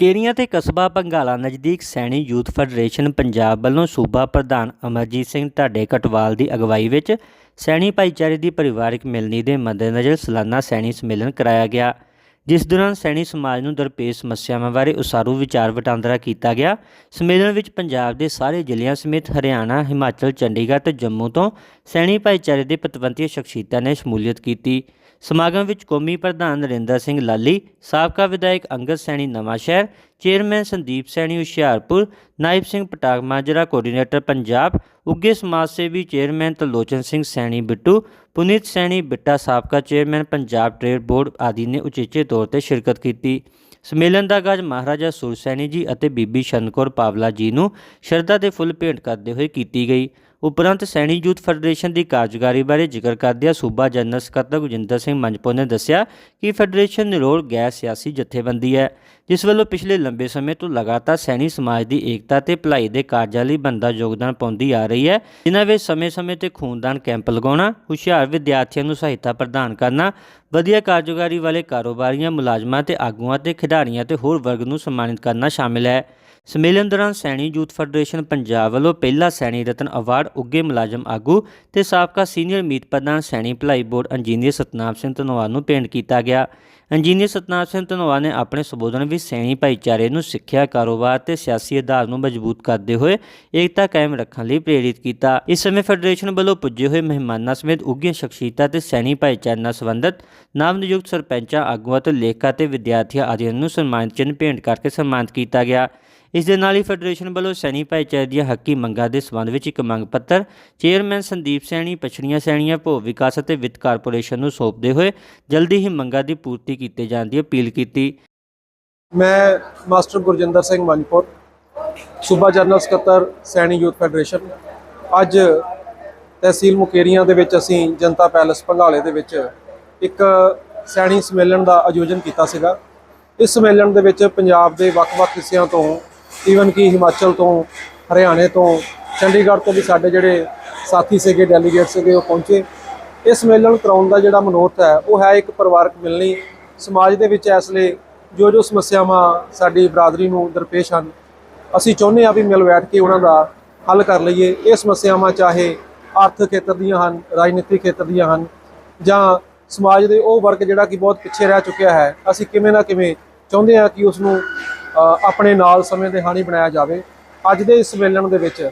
ਕੇਰੀਆਂ ਤੇ ਕਸਬਾ ਭੰਗਾਲਾ ਨਜ਼ਦੀਕ ਸੈਣੀ ਯੂਥ ਫੈਡਰੇਸ਼ਨ ਪੰਜਾਬ ਵੱਲੋਂ ਸੂਬਾ ਪ੍ਰਧਾਨ ਅਮਰਜੀਤ ਸਿੰਘ ਢਾਡੇ ਕਟਵਾਲ ਦੀ ਅਗਵਾਈ ਵਿੱਚ ਸੈਣੀ ਭਾਈਚਾਰੇ ਦੀ ਪਰਿਵਾਰਕ ਮਿਲਣੀ ਦੇ ਮੱਦੇਨਜ਼ਰ ਸਾਲਾਨਾ ਸੈਣੀ ਸੰਮੇਲਨ ਕਰਾਇਆ ਗਿਆ। ਜਿਸ ਦੌਰਾਨ ਸੈਣੀ ਸਮਾਜ ਨੂੰ ਦਰਪੇਸ਼ ਸਮੱਸਿਆਵਾਂ ਬਾਰੇ ਉਸਾਰੂ ਵਿਚਾਰ ਵਟਾਂਦਰਾ ਕੀਤਾ ਗਿਆ। ਸੰਮੇਲਨ ਵਿੱਚ ਪੰਜਾਬ ਦੇ ਸਾਰੇ ਜ਼ਿਲ੍ਹਿਆਂ ਸਮੇਤ ਹਰਿਆਣਾ, ਹਿਮਾਚਲ, ਚੰਡੀਗੜ੍ਹ ਤੇ ਜੰਮੂ ਤੋਂ ਸੈਣੀ ਭਾਈਚਾਰੇ ਦੇ ਪਤਵੰਤੀ ਸ਼ਖਸੀਅਤਾਂ ਨੇ ਸ਼ਮੂਲੀਅਤ ਕੀਤੀ। ਸਮਾਗਮ ਵਿੱਚ ਕੌਮੀ ਪ੍ਰਧਾਨ ਨਰਿੰਦਰ ਸਿੰਘ ਲਾਲੀ, ਸਾਬਕਾ ਵਿਧਾਇਕ ਅੰਗਦ ਸੈਣੀ ਨਵਾਂਸ਼ਹਿਰ, ਚੇਅਰਮੈਨ ਸੰਦੀਪ ਸੈਣੀ ਹੁਸ਼ਿਆਰਪੁਰ, ਨਾਇਬ ਸਿੰਘ ਪਟਾਕ ਮਾਜਰਾ ਕੋਆਰਡੀਨੇਟਰ ਪੰਜਾਬ ਉੱਗੇ ਸਮਾਜ ਸੇਵੀ ਚੇਅਰਮੈਨ ਤਲੋਚਨ ਸਿੰਘ ਸੈਣੀ ਬਿੱਟੂ, ਪੁਨੀਤ ਸੈਣੀ ਬਿੱਟਾ ਸਾਬਕਾ ਚੇਅਰਮੈਨ ਪੰਜਾਬ ਟ੍ਰੇਡ ਬੋਰਡ ਆਦਿ ਨੇ ਉਚੇਚੇ ਤੌਰ ਤੇ ਸ਼ਿਰਕਤ ਕੀਤੀ। ਸੰਮੇਲਨ ਦਾ ਆਗਾਜ਼ ਮਹਾਰਾਜਾ ਸੁਰਸੈਣੀ ਜੀ ਅਤੇ ਬੀਬੀ ਸ਼ਨਕੌਰ ਪਾਵਲਾ ਜੀ ਨੂੰ ਸ਼ਰਧਾ ਦੇ ਫੁੱਲ ਭੇਂਟ ਕਰਦੇ ਹੋਏ ਕੀਤੀ ਗਈ। ਉਪਰੰਤ ਸੈਣੀ ਯੂਥ ਫੈਡਰੇਸ਼ਨ ਦੀ ਕਾਰਜਕਾਰੀ ਬਾਰੇ ਜ਼ਿਕਰ ਕਰਦਿਆਂ ਸੂਬਾ ਜਨਰਲ ਸਕੱਤਰ ਗੁਜਿੰਦਰ ਸਿੰਘ ਮੰਜਪੋ ਨੇ ਦੱਸਿਆ ਕਿ ਫੈਡਰੇਸ਼ਨ ਨਿਰੋਲ ਗੈਰ ਸਿਆਸੀ ਜਥੇਬੰਦੀ ਹੈ। ਜਿਸ ਵੱਲੋਂ ਪਿਛਲੇ ਲੰਬੇ ਸਮੇਂ ਤੋਂ ਲਗਾਤਾਰ ਸੈਣੀ ਸਮਾਜ ਦੀ ਏਕਤਾ ਤੇ ਭਲਾਈ ਦੇ ਕਾਰਜਾਂ ਲਈ ਬੰਦਾ ਯੋਗਦਾਨ ਪਾਉਂਦੀ ਆ ਰਹੀ ਹੈ, ਜਿਨ੍ਹਾਂ ਵਿੱਚ ਸਮੇਂ-ਸਮੇਂ ਤੇ ਖੂਨਦਾਨ ਕੈਂਪ ਲਗਾਉਣਾ, ਹੁਸ਼ਿਆਰ ਵਿਦਿਆਰਥੀਆਂ ਨੂੰ ਸਹਾਇਤਾ ਪ੍ਰਦਾਨ ਕਰਨਾ, ਵਧੀਆ ਕਾਰਜਕਾਰੀ ਵਾਲੇ ਕਾਰੋਬਾਰੀਆਂ, ਮੁਲਾਜ਼ਮਾਂ ਤੇ ਆਗੂਆਂ ਤੇ ਖਿਡਾਰੀਆਂ ਤੇ ਹੋਰ ਵਰਗ ਨੂੰ ਸਨਮਾਨਿਤ ਕਰਨਾ ਸ਼ਾਮਿਲ ਹੈ। ਸੰਮੇਲਨ ਦੌਰਾਨ ਸੈਣੀ ਯੂਥ ਫੈਡਰੇਸ਼ਨ ਪੰਜਾਬ ਵੱਲੋਂ ਪਹਿਲਾ ਸੈਣੀ ਰਤਨ ਅਵਾਰਡ ਉੱਗੇ ਮੁਲਾਜ਼ਮ ਆਗੂ ਤੇ ਸਾਬਕਾ ਸੀਨੀਅਰ ਮੀਤ ਪ੍ਰਧਾਨ ਸੈਣੀ ਭਲਾਈ ਬੋਰਡ ਇੰਜੀਨੀਅਰ ਸਤਨਾਮ ਸਿੰਘ ਧਨੋਆ ਨੂੰ ਭੇਂਟ ਕੀਤਾ ਗਿਆ। ਇੰਜੀਨੀਅਰ ਸਤਨਾਮ ਸਿੰਘ ਧਨੋਆ ਨੇ ਆਪਣੇ ਸੰਬੋਧਨ ਵਿੱਚ ਸੈਣੀ ਭਾਈਚਾਰੇ ਨੂੰ ਸਿੱਖਿਆ, ਕਾਰੋਬਾਰ ਤੇ ਸਿਆਸੀ ਆਧਾਰ ਨੂੰ ਮਜ਼ਬੂਤ ਕਰਦੇ ਹੋਏ ਏਕਤਾ ਕਾਇਮ ਰੱਖਣ ਲਈ ਪ੍ਰੇਰਿਤ ਕੀਤਾ। ਇਸ ਸਮੇਂ ਫੈਡਰੇਸ਼ਨ ਵੱਲੋਂ ਪੁੱਜੇ ਹੋਏ ਮਹਿਮਾਨਾਂ ਸਮੇਤ ਉੱਘੀਆਂ ਸ਼ਖਸੀਅਤਾਂ ਤੇ ਸੈਣੀ ਭਾਈਚਾਰੇ ਨਾਲ ਸੰਬੰਧਿਤ ਨਵ ਨਿਯੁਕਤ ਸਰਪੰਚਾਂ, ਆਗੂਆਂ ਤੇ ਲੇਖਕਾਂ ਤੇ ਵਿਦਿਆਰਥੀਆਂ ਆਦਿ ਨੂੰ ਸਨਮਾਨਿਤ, ਚਿੰਨ੍ਹ ਭੇਂਟ ਕਰਕੇ ਸਨਮਾਨਿਤ ਕੀਤਾ ਗਿਆ। ਇਸ ਦੇ ਨਾਲ ਹੀ ਫੈਡਰੇਸ਼ਨ ਵੱਲੋਂ ਸੈਣੀ ਭਾਈਚਾਰੇ ਦੀਆਂ ਹੱਕੀ ਮੰਗਾਂ ਦੇ ਸੰਬੰਧ ਵਿੱਚ ਇੱਕ ਮੰਗ ਪੱਤਰ ਚੇਅਰਮੈਨ ਸੰਦੀਪ ਸੈਣੀ, ਪਛੜੀਆਂ ਸੈਣੀਆਂ ਭੋ ਵਿਕਾਸ ਅਤੇ ਵਿੱਤ ਕਾਰਪੋਰੇਸ਼ਨ ਨੂੰ ਸੌਂਪਦੇ ਹੋਏ ਜਲਦੀ ਹੀ ਮੰਗਾਂ ਦੀ ਪੂਰਤੀ ਕੀਤੇ ਜਾਣ ਦੀ ਅਪੀਲ ਕੀਤੀ। ਮੈਂ ਮਾਸਟਰ ਗੁਰਜਿੰਦਰ ਸਿੰਘ ਮੰਜਪੁਰ ਸੂਬਾ ਜਨਰਲ ਸਕੱਤਰ, ਸੈਣੀ ਯੂਥ ਫੈਡਰੇਸ਼ਨ। ਅੱਜ ਤਹਿਸੀਲ ਮੁਕੇਰੀਆਂ ਦੇ ਵਿੱਚ ਅਸੀਂ ਜਨਤਾ ਪੈਲਸ ਭੰਗਾਲੇ ਦੇ ਵਿੱਚ ਇੱਕ ਸੈਣੀ ਸੰਮੇਲਨ ਦਾ ਆਯੋਜਨ ਕੀਤਾ ਸੀਗਾ। ਇਸ ਸੰਮੇਲਨ ਦੇ ਵਿੱਚ ਪੰਜਾਬ ਦੇ ਵੱਖ-ਵੱਖ ਹਿੱਸਿਆਂ ਤੋਂ ਈਵਨ ਕਿ ਹਿਮਾਚਲ ਤੋਂ, ਹਰਿਆਣੇ ਤੋਂ, ਚੰਡੀਗੜ੍ਹ ਤੋਂ ਵੀ ਸਾਡੇ ਜਿਹੜੇ ਸਾਥੀ ਸੀਗੇ ਡੈਲੀਗੇਟ ਸੀਗੇ, ਉਹ ਪਹੁੰਚੇ। ਇਸ ਸੰਮੇਲਨ ਕਰਾਉਣ ਦਾ ਜਿਹੜਾ ਮਨੋਰਥ ਹੈ, ਉਹ ਹੈ ਇੱਕ ਪਰਿਵਾਰਕ ਮਿਲਣੀ। ਸਮਾਜ ਦੇ ਵਿੱਚ ਇਸ ਲਈ ਜੋ ਜੋ ਸਮੱਸਿਆਵਾਂ ਸਾਡੀ ਬਰਾਦਰੀ ਨੂੰ ਦਰਪੇਸ਼ ਹਨ, ਅਸੀਂ ਚਾਹੁੰਦੇ ਹਾਂ ਵੀ ਮਿਲ ਬੈਠ ਕੇ ਉਹਨਾਂ ਦਾ ਹੱਲ ਕਰ ਲਈਏ। ਇਹ ਸਮੱਸਿਆਵਾਂ ਚਾਹੇ ਆਰਥਿਕ ਖੇਤਰ ਦੀਆਂ ਹਨ, ਰਾਜਨੀਤਿਕ ਖੇਤਰ ਦੀਆਂ ਹਨ, ਜਾਂ ਸਮਾਜ ਦੇ ਉਹ ਵਰਗ ਜਿਹੜਾ ਕਿ ਬਹੁਤ ਪਿੱਛੇ ਰਹਿ ਚੁੱਕਿਆ ਹੈ, ਅਸੀਂ ਕਿਵੇਂ ਨਾ ਕਿਵੇਂ ਚਾਹੁੰਦੇ ਹਾਂ ਕਿ ਉਸ ਨੂੰ ਆਪਣੇ ਨਾਲ ਸਮੇਂ ਦੇ ਹਾਣੀ ਬਣਾਇਆ ਜਾਵੇ। ਅੱਜ ਦੇ ਇਸ ਸੰਮੇਲਨ ਦੇ ਵਿੱਚ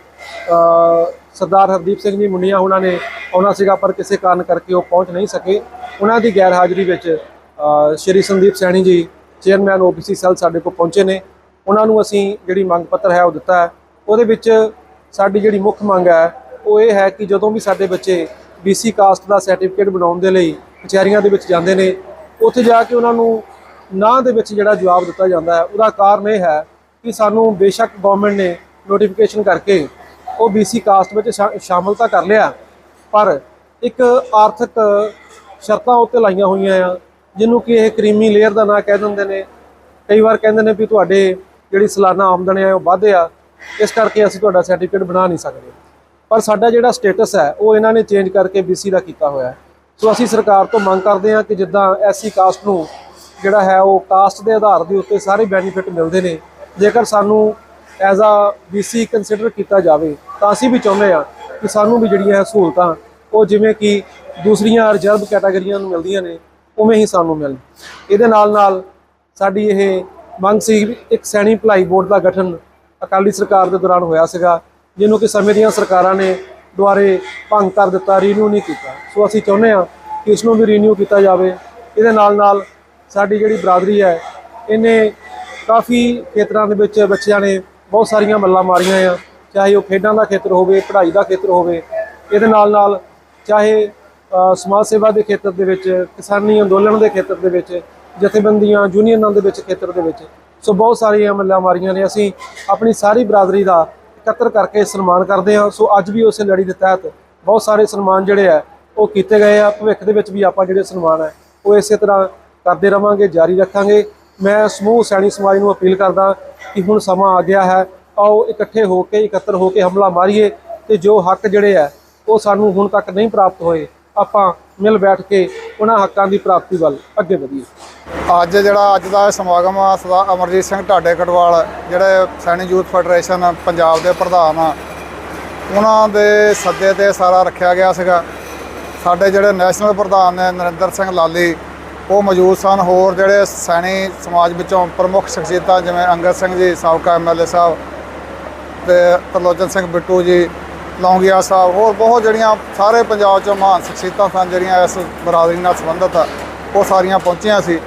ਸਰਦਾਰ ਹਰਦੀਪ ਸਿੰਘ ਜੀ ਮੁੰਨੀਆਂ ਉਹਨਾਂ ਨੇ ਆਉਣਾ ਸੀਗਾ, ਪਰ ਕਿਸੇ ਕਾਰਨ ਕਰਕੇ ਉਹ ਪਹੁੰਚ ਨਹੀਂ ਸਕੇ। ਉਹਨਾਂ ਦੀ ਗੈਰ ਹਾਜ਼ਰੀ ਵਿੱਚ ਸ਼੍ਰੀ ਸੰਦੀਪ ਸੈਣੀ ਜੀ, ਚੇਅਰਮੈਨ ਓਬੀਸੀ ਸੈੱਲ ਸਾਡੇ ਕੋਲ ਪਹੁੰਚੇ ਨੇ। ਉਹਨਾਂ ਨੂੰ ਅਸੀਂ ਜਿਹੜੀ ਮੰਗ ਪੱਤਰ ਹੈ ਉਹ ਦਿੱਤਾ ਹੈ। ਉਹਦੇ ਵਿੱਚ ਸਾਡੀ ਜਿਹੜੀ ਮੁੱਖ ਮੰਗ ਹੈ, ਉਹ ਇਹ ਹੈ ਕਿ ਜਦੋਂ ਵੀ ਸਾਡੇ ਬੱਚੇ BC ਕਾਸਟ ਦਾ ਸਰਟੀਫਿਕੇਟ ਬਣਾਉਣ ਦੇ ਲਈ ਕਚਹਿਰੀਆਂ ਦੇ ਵਿੱਚ ਜਾਂਦੇ ਨੇ, ਉੱਥੇ ਜਾ ਕੇ ਉਹਨਾਂ ਨੂੰ ਨਾਂ ਦੇ ਵਿੱਚ ਜਿਹੜਾ ਜਵਾਬ ਦਿੱਤਾ ਜਾਂਦਾ ਹੈ, ਉਹਦਾ ਕਾਰਨ ਇਹ ਹੈ ਕਿ ਸਾਨੂੰ ਬੇਸ਼ੱਕ ਗਵਰਨਮੈਂਟ ਨੇ ਨੋਟੀਫਿਕੇਸ਼ਨ ਕਰਕੇ ਉਹ BC ਕਾਸਟ ਵਿੱਚ ਸ਼ਾ- ਸ਼ਾਮਲ ਤਾਂ ਕਰ ਲਿਆ, ਪਰ ਇੱਕ ਆਰਥਿਕ ਸ਼ਰਤਾਂ ਉੱਤੇ ਲਾਈਆਂ ਹੋਈਆਂ ਆ, ਜਿਹਨੂੰ ਕਿ ਇਹ ਕਰੀਮੀ ਲੇਅਰ ਦਾ ਨਾਂ ਕਹਿ ਦਿੰਦੇ ਨੇ। ਕਈ ਵਾਰ ਕਹਿੰਦੇ ਨੇ ਵੀ ਤੁਹਾਡੇ ਜਿਹੜੀ ਸਾਲਾਨਾ ਆਮਦਨ ਹੈ ਉਹ ਵੱਧ ਆ, ਇਸ ਕਰਕੇ ਅਸੀਂ ਤੁਹਾਡਾ ਸਰਟੀਫਿਕੇਟ ਬਣਾ ਨਹੀਂ ਸਕਦੇ। ਪਰ ਸਾਡਾ ਜਿਹੜਾ ਸਟੇਟਸ ਹੈ, ਉਹ ਇਹਨਾਂ ਨੇ ਚੇਂਜ ਕਰਕੇ BC ਦਾ ਕੀਤਾ ਹੋਇਆ ਸੋ ਅਸੀਂ ਸਰਕਾਰ ਤੋਂ ਮੰਗ ਕਰਦੇ ਹਾਂ ਕਿ ਜਿੱਦਾਂ ਐਸਸੀ ਕਾਸਟ ਨੂੰ ਜਿਹੜਾ ਹੈ ਉਹ ਕਾਸਟ ਦੇ ਆਧਾਰ ਦੇ ਉੱਤੇ ਸਾਰੇ ਬੈਨੀਫਿਟ ਮਿਲਦੇ ਨੇ। ਜੇਕਰ ਸਾਨੂੰ ਐਜ਼ ਆ BC ਕੰਸੀਡਰ ਕੀਤਾ ਜਾਵੇ, ਤਾਂ ਅਸੀਂ ਵੀ ਚਾਹੁੰਦੇ ਹਾਂ ਕਿ ਸਾਨੂੰ ਵੀ ਜਿਹੜੀਆਂ ਸਹੂਲਤਾਂ, ਉਹ ਜਿਵੇਂ ਕਿ ਦੂਸਰੀਆਂ ਰਿਜ਼ਰਵ ਕੈਟਾਗਰੀਆਂ ਨੂੰ ਮਿਲਦੀਆਂ ਨੇ, ਉਵੇਂ ਹੀ ਸਾਨੂੰ ਮਿਲਣ। ਇਹਦੇ ਨਾਲ ਨਾਲ ਸਾਡੀ ਇਹ ਮੰਗ ਸੀ ਇੱਕ ਸੈਣੀ ਭਲਾਈ ਬੋਰਡ ਦਾ ਗਠਨ ਅਕਾਲੀ ਸਰਕਾਰ ਦੇ ਦੌਰਾਨ ਹੋਇਆ ਸੀਗਾ, ਜਿਹਨੂੰ ਕਿ ਸਮੇਂ ਦੀਆਂ ਸਰਕਾਰਾਂ ਨੇ ਦੁਆਰੇ ਭੰਗ ਕਰ ਦਿੱਤਾ ਰੀਨਿਊ ਨਹੀਂ ਕੀਤਾ। ਸੋ ਅਸੀਂ ਚਾਹੁੰਦੇ ਹਾਂ ਕਿ ਇਸ ਨੂੰ ਵੀ ਰੀਨਿਊ ਕੀਤਾ ਜਾਵੇ। ਇਹਦੇ ਨਾਲ ਨਾਲ ਸਾਡੀ ਜਿਹੜੀ ਬਰਾਦਰੀ ਹੈ, ਇਹਨੇ ਕਾਫੀ ਖੇਤਰਾਂ ਦੇ ਵਿੱਚ ਬੱਚਿਆਂ ਨੇ ਬਹੁਤ ਸਾਰੀਆਂ ਮੱਲਾਂ ਮਾਰੀਆਂ ਆ। ਚਾਹੇ ਉਹ ਖੇਡਾਂ ਦਾ ਖੇਤਰ ਹੋਵੇ, ਪੜ੍ਹਾਈ ਦਾ ਖੇਤਰ ਹੋਵੇ, ਇਹਦੇ ਨਾਲ ਨਾਲ ਚਾਹੇ ਸਮਾਜ ਸੇਵਾ ਦੇ ਖੇਤਰ ਦੇ ਵਿੱਚ, ਕਿਸਾਨੀ ਅੰਦੋਲਨ ਦੇ ਖੇਤਰ ਦੇ ਵਿੱਚ, ਜਥੇਬੰਦੀਆਂ, ਯੂਨੀਅਨਾਂ ਦੇ ਵਿੱਚ ਖੇਤਰ ਦੇ ਵਿੱਚ, ਸੋ ਬਹੁਤ ਸਾਰੀਆਂ ਮੱਲਾਂ ਮਾਰੀਆਂ ਨੇ। ਅਸੀਂ ਆਪਣੀ ਸਾਰੀ ਬਰਾਦਰੀ ਦਾ ਇਕੱਤਰ ਕਰਕੇ ਸਨਮਾਨ ਕਰਦੇ ਹਾਂ। ਸੋ ਅੱਜ ਵੀ ਉਸੇ ਲੜੀ ਦੇ ਤਹਿਤ ਬਹੁਤ ਸਾਰੇ ਸਨਮਾਨ ਜਿਹੜੇ ਆ, ਉਹ ਕੀਤੇ ਗਏ ਆ। ਭਵਿੱਖ ਦੇ ਵਿੱਚ ਵੀ ਆਪਾਂ ਜਿਹੜੇ ਸਨਮਾਨ ਹੈ ਉਹ ਇਸੇ ਤਰ੍ਹਾਂ ਕਰਦੇ ਰਵਾਂਗੇ, ਜਾਰੀ ਰੱਖਾਂਗੇ। ਮੈਂ ਸਮੂਹ ਸੈਣੀ ਸਮਾਜ ਨੂੰ ਅਪੀਲ ਕਰਦਾ ਕਿ ਹੁਣ ਸਮਾਂ ਆ ਗਿਆ ਹੈ, ਆਓ ਇਕੱਠੇ ਹੋ ਕੇ, ਇਕੱਤਰ ਹੋ ਕੇ ਹਮਲਾ ਮਾਰੀਏ ਤੇ ਜੋ ਹੱਕ ਜਿਹੜੇ ਆ, ਉਹ ਸਾਨੂੰ ਹੁਣ ਤੱਕ ਨਹੀਂ ਪ੍ਰਾਪਤ ਹੋਏ, ਆਪਾਂ ਮਿਲ ਬੈਠ ਕੇ ਉਹਨਾਂ ਹੱਕਾਂ ਦੀ ਪ੍ਰਾਪਤੀ ਵੱਲ ਅੱਗੇ ਵਧੀਏ। ਅੱਜ ਜਿਹੜਾ ਅੱਜ ਦਾ ਇਹ ਸਮਾਗਮ ਆ, ਸਰਦਾਰ ਅਮਰਜੀਤ ਸਿੰਘ ਢਾਡੇ ਕਟਵਾਲ, ਜਿਹੜੇ ਸੈਣੀ ਯੂਥ ਫੈਡਰੇਸ਼ਨ ਪੰਜਾਬ ਦੇ ਪ੍ਰਧਾਨ ਆ, ਉਹਨਾਂ ਦੇ ਸੱਦੇ ਤੇ ਸਾਰਾ ਰੱਖਿਆ ਗਿਆ ਸੀਗਾ। ਸਾਡੇ ਜਿਹੜੇ ਨੈਸ਼ਨਲ ਪ੍ਰਧਾਨ ਨੇ ਨਰਿੰਦਰ ਸਿੰਘ ਲਾਲੀ ਉਹ ਮੌਜੂਦ ਸਨ ਹੋਰ ਜਿਹੜੇ ਸੈਣੀ ਸਮਾਜ ਵਿੱਚੋਂ ਪ੍ਰਮੁੱਖ ਸ਼ਖਸੀਅਤਾਂ ਜਿਵੇਂ ਅੰਗਦ ਸਿੰਘ ਜੀ ਸਾਬਕਾ ਐਮਐਲਏ ਸਾਹਿਬ ਤੇ ਤਰਲੋਚਨ ਸਿੰਘ ਬਿੱਟੂ ਜੀ ਲੌਂਗੀਆ ਸਾਹਿਬ ਹੋਰ ਬਹੁਤ ਜਿਹੜੀਆਂ ਸਾਰੇ ਪੰਜਾਬ ਚੋਂ ਮਹਾਨ ਸ਼ਖਸੀਅਤਾਂ ਸਨ ਜਿਹੜੀਆਂ ਇਸ ਬਰਾਦਰੀ ਨਾਲ ਸੰਬੰਧਿਤ ਆ ਉਹ ਸਾਰੀਆਂ ਪਹੁੰਚੀਆਂ ਸੀ।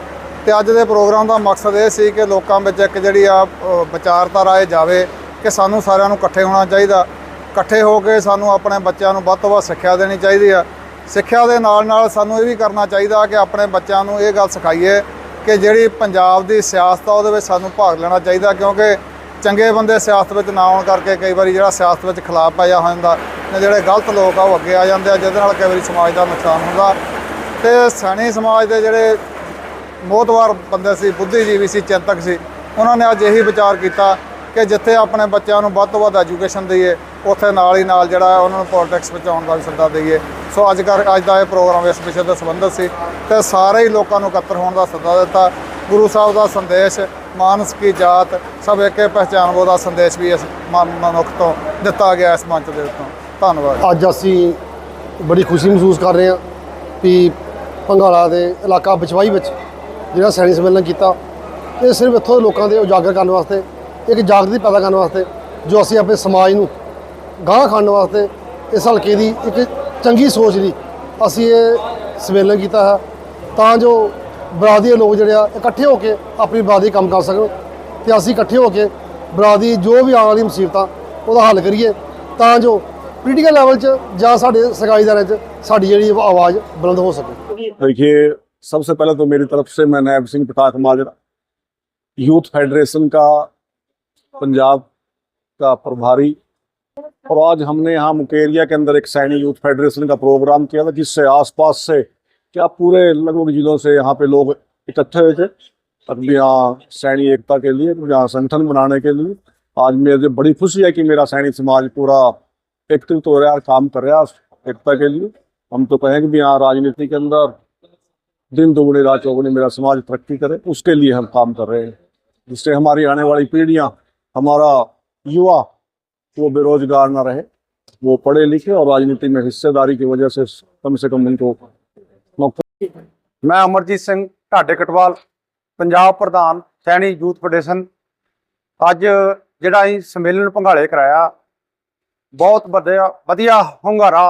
ਤੇ ਅੱਜ ਦੇ ਪ੍ਰੋਗਰਾਮ ਦਾ ਮਕਸਦ ਇਹ ਸੀ ਕਿ ਲੋਕਾਂ ਵਿੱਚ ਇੱਕ ਜਿਹੜੀ ਆ ਅ, ਵਿਚਾਰਧਾਰਾ ਇਹ ਜਾਵੇ ਕਿ ਸਾਨੂੰ ਸਾਰਿਆਂ ਨੂੰ ਇਕੱਠੇ ਹੋਣਾ ਚਾਹੀਦਾ। ਇਕੱਠੇ ਹੋ ਕੇ ਸਾਨੂੰ ਆਪਣੇ ਬੱਚਿਆਂ ਨੂੰ ਵੱਧ ਤੋਂ ਵੱਧ ਸਿੱਖਿਆ ਦੇਣੀ ਚਾਹੀਦੀ ਆ। ਸਿੱਖਿਆ ਦੇ ਨਾਲ ਨਾਲ ਸਾਨੂੰ ਇਹ ਵੀ ਕਰਨਾ ਚਾਹੀਦਾ ਕਿ ਆਪਣੇ ਬੱਚਿਆਂ ਨੂੰ ਇਹ ਗੱਲ ਸਿਖਾਈਏ ਕਿ ਜਿਹੜੀ ਪੰਜਾਬ ਦੀ ਸਿਆਸਤ ਆ, ਉਹਦੇ ਵਿੱਚ ਸਾਨੂੰ ਭਾਗ ਲੈਣਾ ਚਾਹੀਦਾ ਕਿਉਂਕਿ ਚੰਗੇ ਬੰਦੇ ਸਿਆਸਤ ਵਿੱਚ ਨਾ ਆਉਣ ਕਰਕੇ ਕਈ ਵਾਰੀ ਜਿਹੜਾ ਸਿਆਸਤ ਵਿੱਚ ਖਿਲਾਫ ਪਾਇਆ ਹੋ ਜਾਂਦਾ ਤੇ ਜਿਹੜੇ ਗਲਤ ਲੋਕ ਆ, ਉਹ ਅੱਗੇ ਆ ਜਾਂਦੇ ਆ, ਜਿਹਦੇ ਨਾਲ ਕਈ ਵਾਰੀ ਸਮਾਜ ਦਾ ਨੁਕਸਾਨ ਹੁੰਦਾ। ਤੇ ਸੈਣੀ ਸਮਾਜ ਦੇ ਜਿਹੜੇ ਮੋਤਵਾਰ ਬੰਦੇ ਸੀ, ਬੁੱਧੀਜੀਵੀ ਸੀ, ਚਿੰਤਕ ਸੀ, ਉਹਨਾਂ ਨੇ ਅੱਜ ਇਹੀ ਵਿਚਾਰ ਕੀਤਾ ਕਿ ਜਿੱਥੇ ਆਪਣੇ ਬੱਚਿਆਂ ਨੂੰ ਵੱਧ ਤੋਂ ਵੱਧ ਐਜੂਕੇਸ਼ਨ ਦਈਏ, ਉੱਥੇ ਨਾਲ ਹੀ ਨਾਲ ਜਿਹੜਾ ਉਹਨਾਂ ਨੂੰ ਪੋਲਿਟਿਕਸ ਵਿੱਚ ਆਉਣ ਦਾ ਵੀ ਸੱਦਾ ਦਈਏ। ਸੋ ਅੱਜ ਕਰ ਅੱਜ ਦਾ ਇਹ ਪ੍ਰੋਗਰਾਮ ਇਸ ਵਿਸ਼ੇ ਤੇ ਸੰਬੰਧਿਤ ਸੀ ਤੇ ਸਾਰੇ ਹੀ ਲੋਕਾਂ ਨੂੰ ਇਕੱਤਰ ਹੋਣ ਦਾ ਸੱਦਾ ਦਿੱਤਾ। ਗੁਰੂ ਸਾਹਿਬ ਦਾ ਸੰਦੇਸ਼, ਮਾਨਸ ਕੀ ਜਾਤ, ਸਭ ਏਕੇ ਪਹਿਚਾਨਵੋ ਦਾ ਸੰਦੇਸ਼ ਵੀ ਇਸ ਮਨ- ਮਨੁੱਖ ਤੋਂ ਦਿੱਤਾ ਗਿਆ ਇਸ ਮੰਚ ਦੇ ਉੱਤੋਂ। ਧੰਨਵਾਦ। ਅੱਜ ਅਸੀਂ ਬੜੀ ਖੁਸ਼ੀ ਮਹਿਸੂਸ ਕਰ ਰਹੇ ਹਾਂ ਵੀ ਭੰਗਾਲਾ ਦੇ ਇਲਾਕਾ ਬਿਚਵਾਈ ਵਿੱਚ ਜਿਹੜਾ ਸੈਣੀ ਸੰਮੇਲਨ ਕੀਤਾ, ਇਹ ਸਿਰਫ ਇੱਥੋਂ ਦੇ ਲੋਕਾਂ ਦੇ ਉਜਾਗਰ ਕਰਨ ਵਾਸਤੇ, ਇੱਕ ਜਾਗਰਤੀ ਪੈਦਾ ਕਰਨ ਵਾਸਤੇ ਜੋ ਅਸੀਂ ਆਪਣੇ ਸਮਾਜ ਨੂੰ ਗਾਂਹ ਖਾਣ ਵਾਸਤੇ ਇਸ ਹਲਕੇ ਦੀ ਇੱਕ ਚੰਗੀ ਸੋਚ ਲਈ ਅਸੀਂ ਇਹ ਸੰਮੇਲਨ ਕੀਤਾ ਹੈ ਤਾਂ ਜੋ ਬਰਾਦਰੀ ਦੇ ਲੋਕ ਜਿਹੜੇ ਆ ਇਕੱਠੇ ਹੋ ਕੇ ਆਪਣੀ ਬਰਾਦਰੀ ਕੰਮ ਕਰ ਸਕਣ ਤੇ ਅਸੀਂ ਇਕੱਠੇ ਹੋ ਕੇ ਬਰਾਦਰੀ ਜੋ ਵੀ ਆਉਣ ਵਾਲੀ ਮੁਸੀਬਤਾਂ ਉਹਦਾ ਹੱਲ ਕਰੀਏ ਤਾਂ ਜੋ ਪੋਲੀਟੀਕਲ ਲੈਵਲ 'ਚ ਜਾਂ ਸਾਡੇ ਸਰਕਾਰੀ ਦਾਇਰੇ 'ਚ ਸਾਡੀ ਜਿਹੜੀ ਆਵਾਜ਼ ਬੁਲੰਦ ਹੋ ਸਕੇ देखिए सबसे पहले तो मेरी तरफ से मैं नैब सिंह पटाख माजरा यूथ फेडरेशन का पंजाब का प्रभारी और आज हमने यहाँ मुकेरिया के अंदर एक सैनी यूथ फेडरेशन का प्रोग्राम किया था, जिससे आसपास से क्या पूरे लगभग जिलों से यहाँ पे लोग इकट्ठे हुए थे। अपनी यहाँ सैनी एकता के लिए, यहाँ संगठन बनाने के लिए। आज मेरे बड़ी खुशी है कि मेरा सैनिक समाज पूरा एकत्रित हो रहा है, काम कर रहा है एकता के लिए। हम तो कहें कि भी यहाँ राजनीति के अंदर दिन दुगने, रात चौगुने मेरा समाज तरक्की करे, उसके लिए हम काम कर रहे हैं, जिससे हमारी आने वाली पीढ़ियाँ, हमारा युवा वो बेरोजगार ना रहे वो पढ़े लिखे और राजनीति में हिस्सेदारी की वजह से कम से कम उनको नौकरी ਮੈਂ ਅਮਰਜੀਤ ਸਿੰਘ ਢਾਡੇ ਕਟਵਾਲ ਪੰਜਾਬ ਪ੍ਰਧਾਨ ਸੈਣੀ ਯੂਥ ਫੈਡਰੇਸ਼ਨ ਅੱਜ ਜਿਹੜਾ ਅਸੀਂ ਸੰਮੇਲਨ ਭੰਗਾਲੇ ਕਰਾਇਆ ਬਹੁਤ ਵਧੀਆ ਵਧੀਆ ਹੁੰਗਾਰਾ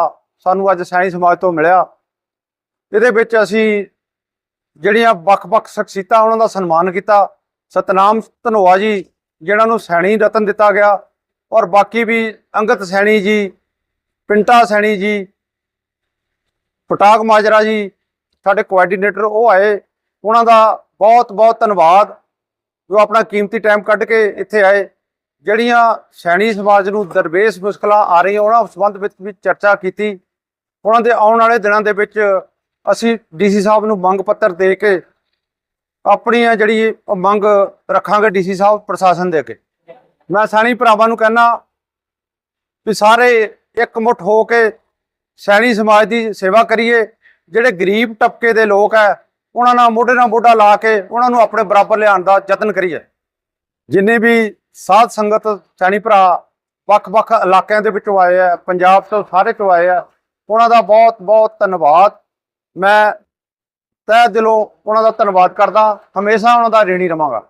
ਸਾਨੂੰ ਅੱਜ ਸੈਣੀ ਸਮਾਜ ਤੋਂ ਮਿਲਿਆ ਇਹਦੇ ਵਿੱਚ ਅਸੀਂ ਜਿਹੜੀਆਂ ਵੱਖ-ਵੱਖ ਸ਼ਖਸੀਅਤਾਂ ਉਹਨਾਂ ਦਾ ਸਨਮਾਨ ਕੀਤਾ ਸਤਨਾਮ ਧਨੋਆ ਜੀ ਜਿਨ੍ਹਾਂ ਨੂੰ ਸੈਣੀ ਰਤਨ ਦਿੱਤਾ ਗਿਆ ਔਰ ਬਾਕੀ ਵੀ ਅੰਗਤ ਸੈਣੀ ਜੀ, ਪਿੰਟਾ ਸੈਣੀ ਜੀ, ਪਟਾਕ ਮਾਜਰਾ ਜੀ, ਸਾਡੇ ਕੋਆਰਡੀਨੇਟਰ ਉਹ ਆਏ, ਉਹਨਾਂ ਦਾ ਬਹੁਤ ਬਹੁਤ ਧੰਨਵਾਦ, ਜੋ ਆਪਣਾ ਕੀਮਤੀ ਟਾਈਮ ਕੱਢ ਕੇ ਇੱਥੇ ਆਏ। ਜਿਹੜੀਆਂ ਸੈਣੀ ਸਮਾਜ ਨੂੰ ਦਰਵੇਸ਼ ਮੁਸ਼ਕਲਾਂ ਆ ਰਹੀਆਂ, ਉਹਨਾਂ ਸੰਬੰਧ ਵਿੱਚ ਵੀ ਚਰਚਾ ਕੀਤੀ। ਉਹਨਾਂ ਦੇ ਆਉਣ ਵਾਲੇ ਦਿਨਾਂ ਦੇ ਵਿੱਚ ਅਸੀਂ ਡੀਸੀ ਸਾਹਿਬ ਨੂੰ ਮੰਗ ਪੱਤਰ ਦੇ ਕੇ ਆਪਣੀਆਂ ਜਿਹੜੀ ਮੰਗ ਰੱਖਾਂਗੇ ਡੀਸੀ ਸਾਹਿਬ ਪ੍ਰਸ਼ਾਸਨ ਦੇ ਅੱਗੇ। ਮੈਂ ਸੈਣੀ ਭਰਾਵਾਂ ਨੂੰ ਕਹਿਣਾ ਵੀ ਸਾਰੇ ਇੱਕ ਮੁੱਠ ਹੋ ਕੇ ਸੈਣੀ ਸਮਾਜ ਦੀ ਸੇਵਾ ਕਰੀਏ। ਜਿਹੜੇ ਗਰੀਬ ਤਬਕੇ ਦੇ ਲੋਕ ਹੈ ਉਹਨਾਂ ਨਾਲ ਮੋਢੇ ਨਾਲ ਮੋਢਾ ਲਾ ਕੇ ਉਹਨਾਂ ਨੂੰ ਆਪਣੇ ਬਰਾਬਰ ਲਿਆਉਣ ਦਾ ਯਤਨ ਕਰੀਏ। ਜਿੰਨੇ ਵੀ ਸਾਧ ਸੰਗਤ ਸੈਣੀ ਭਰਾ ਵੱਖ-ਵੱਖ ਇਲਾਕਿਆਂ ਦੇ ਵਿੱਚੋਂ ਆਏ ਆ ਪੰਜਾਬ ਤੋਂ ਸਾਰੇ ਤੋਂ ਆਏ ਆ ਉਹਨਾਂ ਦਾ ਬਹੁਤ ਬਹੁਤ ਧੰਨਵਾਦ। ਮੈਂ ਤਹਿ ਦਿਲੋਂ ਉਹਨਾਂ ਦਾ ਧੰਨਵਾਦ ਕਰਦਾ। ਹਮੇਸ਼ਾ ਉਹਨਾਂ ਦਾ ਰੇਣੀ ਰਵਾਂਗਾ।